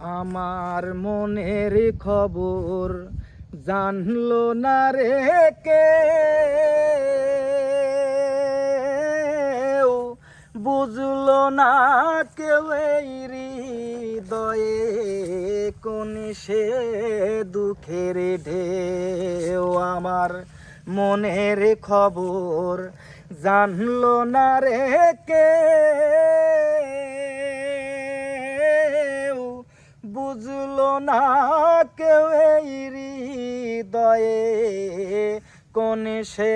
আমার মনের খবর জানলো না রে কে? বুঝলো না কেউ হৃদয়ে কোন সে দুঃখের ঢেউ। আমার মনের খবর জানলো না রে কে? না কেউ এই হৃদয়ে, কোন সে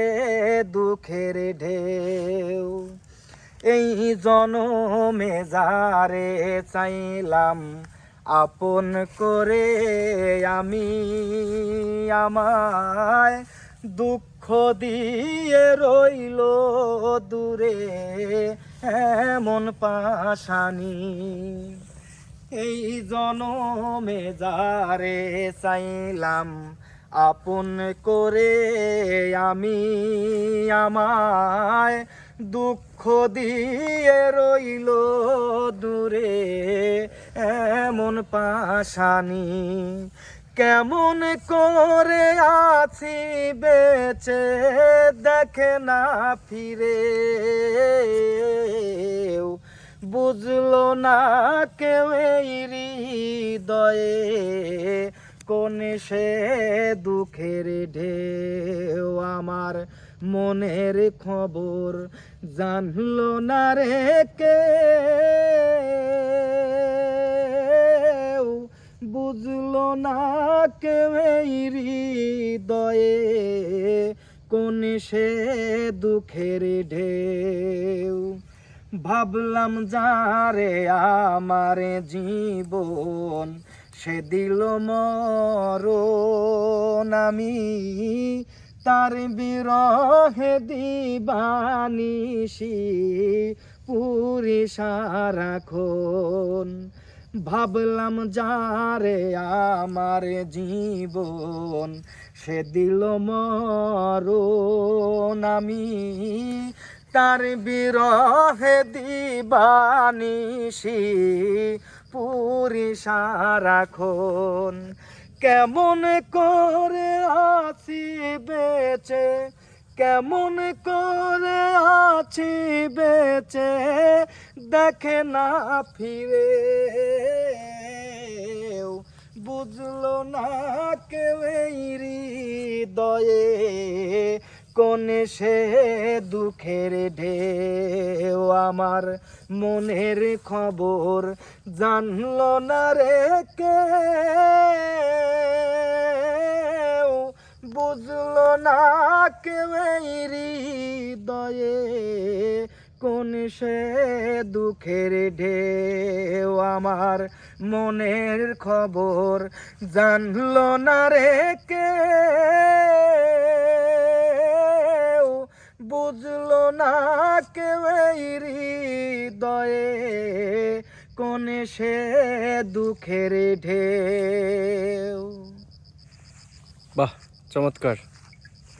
দুঃখের ঢেউ। এই জনমে যারে চাইলাম আপন করে আমি আমায় দুঃখ দিয়ে রইল দূরে, এমন পাশানি। এই জনমে যারে চাইলাম, আপন করে আমি আমায় দুঃখ দিয়ে রইল দূরে। এমন পাশানি কেমন করে আছি বেঁচে দেখে না ফিরে। বুঝলো না কেউ হৃদয়ে কোন সে দুঃখের ঢেউ আমার মনের খবর জানলো না রে কে বুঝলো না কেউ হৃদয়ে কোন সে দুঃখের ঢেউ ভাবলাম যারে আমার জীবন, সে দিল মরণ। আমি তার বিরহে দিবানিসি পুরি সারাক্ষণ ভাবলাম যারে আমার জীবন, সে দিল মরণ। আমি তার বিরহে দিবানিসি পুরি সারাক্ষণ কেমন করে আসি বেচে, কেমন করে আছি বেচে, দেখে না ফিরে। বুঝলো না কেউ হৃদয়ে। কোন সে দুঃখের ঢেউ আমার মনের খবর জানলো না রে কে? বুঝলো না কেউ এই হৃদয়ে কোন সে দুঃখের ঢেউ আমার মনের খবর জানলো না রে কে? বুঝলো না কেউ দয়ে কোন সে দুঃখের ঢে বাহ চমৎকার।